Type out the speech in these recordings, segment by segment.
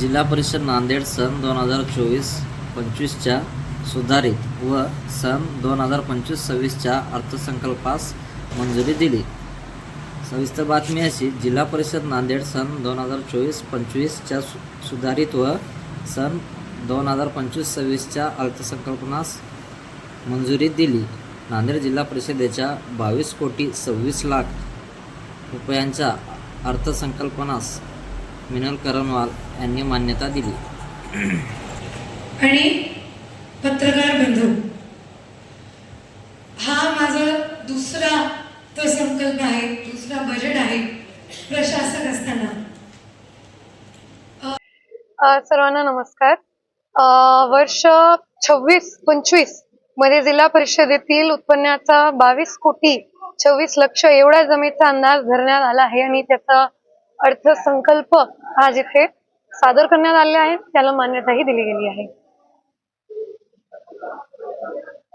जिल्हा परिषद नांदेड सन दोन हजार चोवीस पंचवीसच्या सुधारित व सन दोन हजार पंचवीस सव्वीसच्या अर्थसंकल्पास मंजुरी दिली. सविस्तर बातमी अशी जिल्हा परिषद नांदेड सन दोन हजार चोवीस पंचवीसच्या सु सुधारित व सन दोन हजार पंचवीस सव्वीसच्या अर्थसंकल्पनास मंजुरी दिली. नांदेड जिल्हा परिषदेच्या बावीस कोटी सव्वीस लाख रुपयांच्या अर्थसंकल्पनास मिनल करणवाल यांनी मान्यता दिली. आणि पत्रकार बंधू हा माझा दुसरा तो संकल्प आहे दुसरा बजेट आहे प्रशासक असताना. अ, सर्वांना नमस्कार. अ, वर्ष छव्वीस पंचवीसमध्ये जिल्हा परिषदेतील उत्पन्नाचा बावीस कोटी छव्वीस लक्ष एवढ्या जमीचा अंदाज धरण्यात आला आहे आणि त्याचा अर्थसंकल्प हा जिथे सादर करण्यात आले आहे त्याला मान्यताही दिली गेली आहे.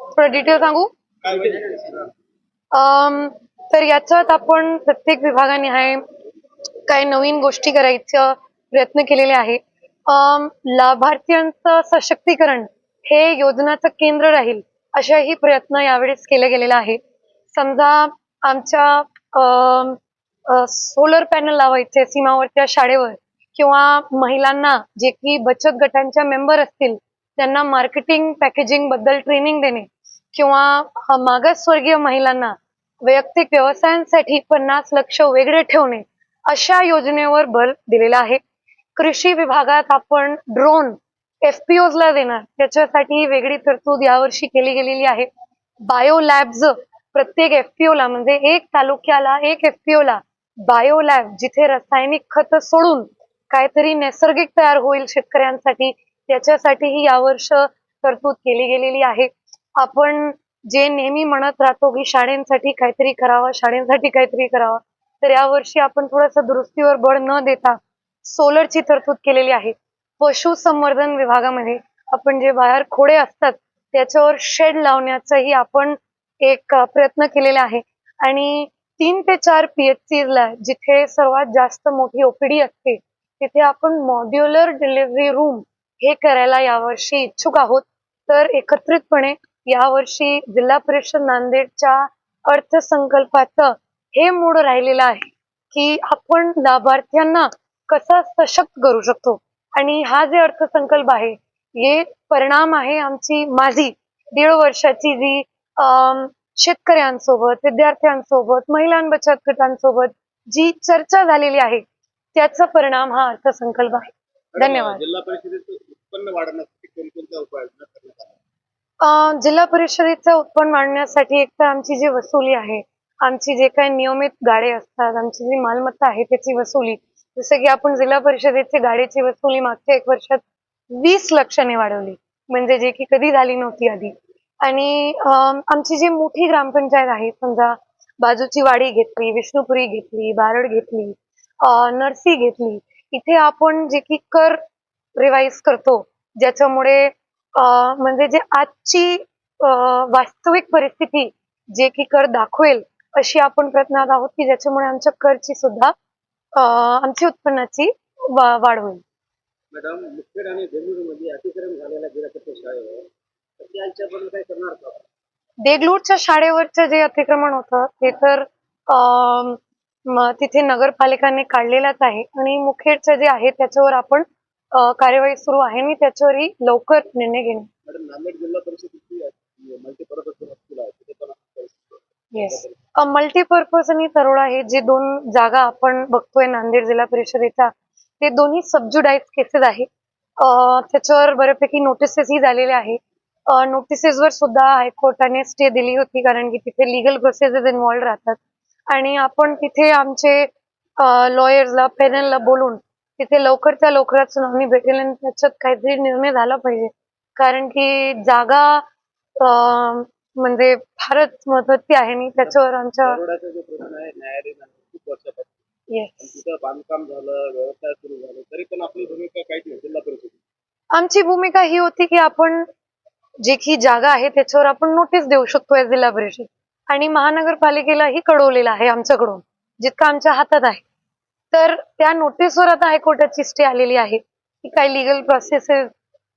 थोडं डिटेल सांगू? तर याच्यात आपण प्रत्येक विभागाने आहे काही नवीन गोष्टी करायचा प्रयत्न केलेले आहे. लाभार्थ्यांचं सशक्तीकरण हे योजनाचं केंद्र राहील अशाही प्रयत्न यावेळेस केले गेलेला आहे. समजा आमच्या सोलर पॅनल लावायचे सीमावरच्या शाळेवर. किंवा महिलांना जे की बचत गटांच्या मेंबर असतील त्यांना मार्केटिंग पॅकेजिंगबद्दल ट्रेनिंग देणे. किंवा मागासवर्गीय महिलांना वैयक्तिक व्यवसायांसाठी पन्नास लक्ष वेगळे ठेवणे अशा योजनेवर भर दिलेला आहे. कृषी विभागात आपण ड्रोन एफपीओला देणार. त्याच्यासाठी वेगळी तरतूद यावर्षी केली गेलेली आहे. बायो लॅब्स प्रत्येक FPO ला म्हणजे एक तालुक्याला एक FPO ला बायोलॅब जिथे रासायनिक खत सोडून काहीतरी नैसर्गिक तयार होईल शेतकऱ्यांसाठी त्याच्यासाठीही यावर्ष तरतूद केली गेलेली आहे. आपण जे नेहमी म्हणत राहतो की शाळेंसाठी काहीतरी करावं शाळेंसाठी काहीतरी करावं तर यावर्षी आपण थोडस दुरुस्तीवर बळ न देता सोलरची तरतूद केलेली आहे. पशुसंवर्धन विभागामध्ये आपण जे बाहेर खोडे असतात त्याच्यावर शेड लावण्याचाही आपण एक प्रयत्न केलेला आहे. आणि तीन ते चार पीएचसी ला जिथे सर्वात जास्त मोठी ओपीडी असते तिथे आपण मॉड्युलर डिलिव्हरी रूम हे करायला यावर्षी इच्छुक आहोत. तर एकत्रितपणे यावर्षी जिल्हा परिषद नांदेडच्या अर्थसंकल्पाचं हे मूड राहिलेलं आहे की आपण लाभार्थ्यांना कसा सशक्त करू शकतो. आणि हा जे अर्थसंकल्प आहे हे परिणाम आहे आमची माझी दीड वर्षाची जी शेतकऱ्यांसोबत विद्यार्थ्यांसोबत महिलां बचत गटांसोबत जी चर्चा झालेली आहे त्याचा परिणाम हा अर्थसंकल्प आहे. धन्यवाद. जिल्हा परिषदेचं उत्पन्न वाढवण्यासाठी कोणकोणत्या उपाययोजना करण्यात आल्या? अं, जिल्हा परिषदेचं उत्पन्न वाढवण्यासाठी एक तर आमची जी वसुली आहे आमची जे काही नियमित गाडे असतात आमची जी मालमत्ता आहे त्याची वसुली जसं की आपण जिल्हा परिषदेची गाडीची वसुली मागच्या एक वर्षात वीस लक्षाने वाढवली. म्हणजे जे की कधी झाली नव्हती आधी. आणि आमची जी मोठी ग्रामपंचायत आहे समजा बाजूची वाडी घेतली विष्णुपुरी घेतली बारड घेतली नर्सी नरसी घेतली इथे आपण जे की कर रिवाईज करतो ज्याच्यामुळे म्हणजे जे आजची वास्तविक परिस्थिती जे की कर दाखवेल अशी आपण प्रयत्नात आहोत की ज्याच्यामुळे आमच्या करची सुद्धा आमची उत्पन्नाची वा- वाढ होईल. मॅडम मुखेड आणि मध्ये अतिक्रम देगलूरच्या शाळेवरचं जे अतिक्रमण होतं ते तर तिथे नगरपालिकाने काढलेलंच आहे. आणि मुखेडचं जे आहे त्याच्यावर आपण कार्यवाही सुरू आहे. आणि त्याच्यावरही लवकर निर्णय घेणे. येस मल्टीपर्पज आणि तरोडा हे जे दोन जागा आपण बघतोय नांदेड जिल्हा परिषदेच्या ते दोन्ही सबज्युडाईज केसेस आहे अं, त्याच्यावर बऱ्यापैकी नोटिसेसही झालेले आहे नोटिसेसवर सुद्धा हायकोर्टाने स्टे दिली होती कारण की तिथे लिगल प्रोसेसेस इन्व्हॉल्ड राहतात. आणि आपण तिथे आमचे लॉयर्सला पॅनलला बोलून तिथे लवकरच्या लवकरात सुनावणी भेटेल आणि त्याच्यात काहीतरी निर्णय झाला पाहिजे. कारण की जागा म्हणजे फारच महत्वाची आहे आणि त्याच्यावर आमच्या दरोड्याचा जो प्रश्न आहे न्यायालयाने खूप वर्षापासून. येस पण तिथं बांधकाम झालं व्यवसाय सुरू झालं तरी पण आपली भूमिका काहीच नाही जिल्हा परिषद आमची भूमिका ही होती की आपण जे की जागा आहे त्याच्यावर आपण नोटीस देऊ शकतो या जिल्हा परिषद आणि महानगरपालिकेलाही कळवलेलं आहे आमच्याकडून जितकं आमच्या हातात आहे. तर त्या नोटीसवर आता हायकोर्टाची स्टे आलेली आहे की काही लिगल प्रोसेसेस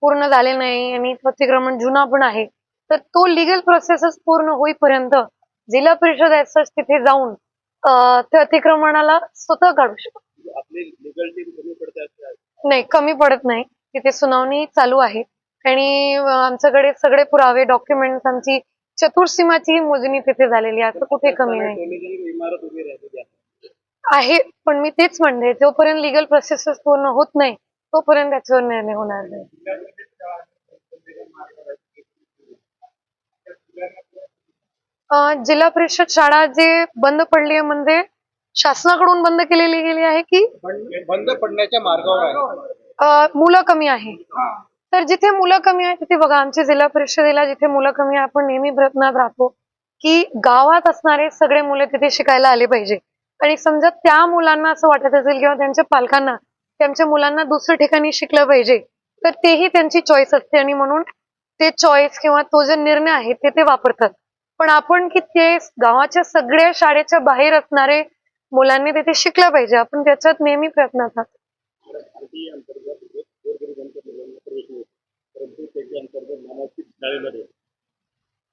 पूर्ण झाले नाही आणि तो अतिक्रमण जुना पण आहे. तर तो लिगल प्रोसेसेस पूर्ण होईपर्यंत जिल्हा परिषद ऍज तिथे जाऊन त्या अतिक्रमणाला स्वतः काढू शकतो. नाही कमी पडत नाही. तिथे सुनावणी चालू आहे. आणि आमच्याकडे सगळे पुरावे डॉक्युमेंट्स आमची चतुर्सीमाची मोजणी तिथे झालेली आहे. असं कुठे कमी नाही. आहे पण मी तेच म्हणते जोपर्यंत लिगल प्रोसेसेस पूर्ण होत नाही तोपर्यंत त्याच्यावर निर्णय होणार नाही. जिल्हा परिषद शाळा जे बंद पडली आहे म्हणजे शासनाकडून बंद केलेली गेली आहे की? बंद पडण्याच्या मार्गावर मुलं कमी आहे. तर जिथे मुलं कमी आहेत तिथे बघा आमच्या जिल्हा परिषदेला जिथे मुलं कमी आहे आपण नेहमी प्रयत्नात राहतो की गावात असणारे सगळे मुलं तिथे शिकायला आले पाहिजे. आणि समजा त्या मुलांना असं वाटत असेल किंवा त्यांच्या पालकांना त्यांच्या मुलांना दुसऱ्या ठिकाणी शिकलं पाहिजे तर तेही त्यांची चॉईस असते. आणि म्हणून ते चॉईस किंवा तो जो निर्णय आहे ते ते वापरतात. पण आपण की ते गावाच्या सगळ्या शाळेच्या बाहेर असणारे मुलांनी तिथे शिकलं पाहिजे. आपण त्याच्यात नेहमी प्रयत्न आहात आरटी अंतर्गत गोरगरिबांच्या मुलांना प्रवेश परंतु त्याच्या अंतर्गत नामांकित शाळेमध्ये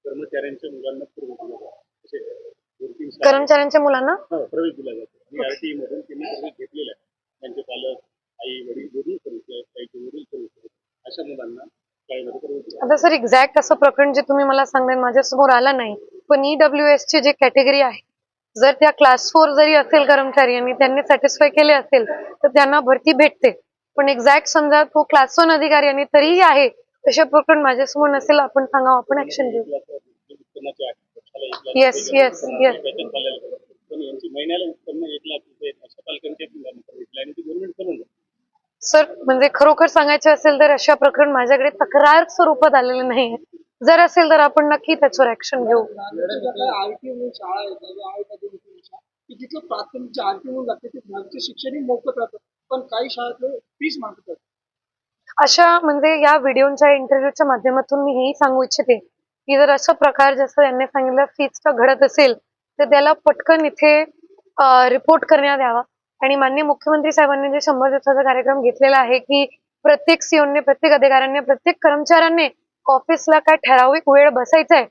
कर्मचाऱ्यांच्या मुलांना प्रवेश दिला जातो. कर्मचाऱ्यांच्या मुलांना? हा, प्रवेश दिला जातो. आणि आरटी मधून त्यांनी प्रवेश घेतलेला आहे. त्यांचे पालक आई वडील दोन्ही सर्विस आहेत काहीचे वडील सर्विस आहेत अशा मुलांना प्रवेश आता सर एक्झॅक्ट असं प्रकरण जे तुम्ही मला सांगताय माझ्यासमोर आलं नाही. पण ईडब्ल्यू एस ची जी कॅटेगरी आहे जर त्या क्लास फोर जरी असेल कर्मचारी आणि त्यांनी सॅटिस्फाय केले असेल तर त्यांना भरती भेटते. पण एक्झॅक्ट समजा तो क्लास वन अधिकारी आणि तरीही आहे तशा प्रकरण माझ्यासमोर नसेल आपण सांगा आपण ऍक्शन घेऊ. येस येस येस सर म्हणजे खरोखर सांगायचे असेल तर अशा प्रकरण माझ्याकडे तक्रार स्वरूपात आलेले नाही जर असेल तर आपण नक्की त्याच्यावर ऍक्शन घेऊ. शाळा आहे प्राथमिक मोफत राहतं. पण काही शाळेतले फीस मागतात. अशा म्हणजे या व्हिडिओच्या इंटरव्ह्यूच्या माध्यमातून मी हेही सांगू इच्छिते की जर असा प्रकार जसं यांनी सांगितलं फीजचा घडत असेल तर त्याला पटकन इथे रिपोर्ट करण्यात यावा. आणि माननीय मुख्यमंत्री साहेबांनी जे शंभर दिवसाचा कार्यक्रम घेतलेला आहे की प्रत्येक सीओने प्रत्येक अधिकाऱ्यांनी प्रत्येक कर्मचाऱ्यांनी ऑफिसला काय ठराविक वेळ बसायचा आहे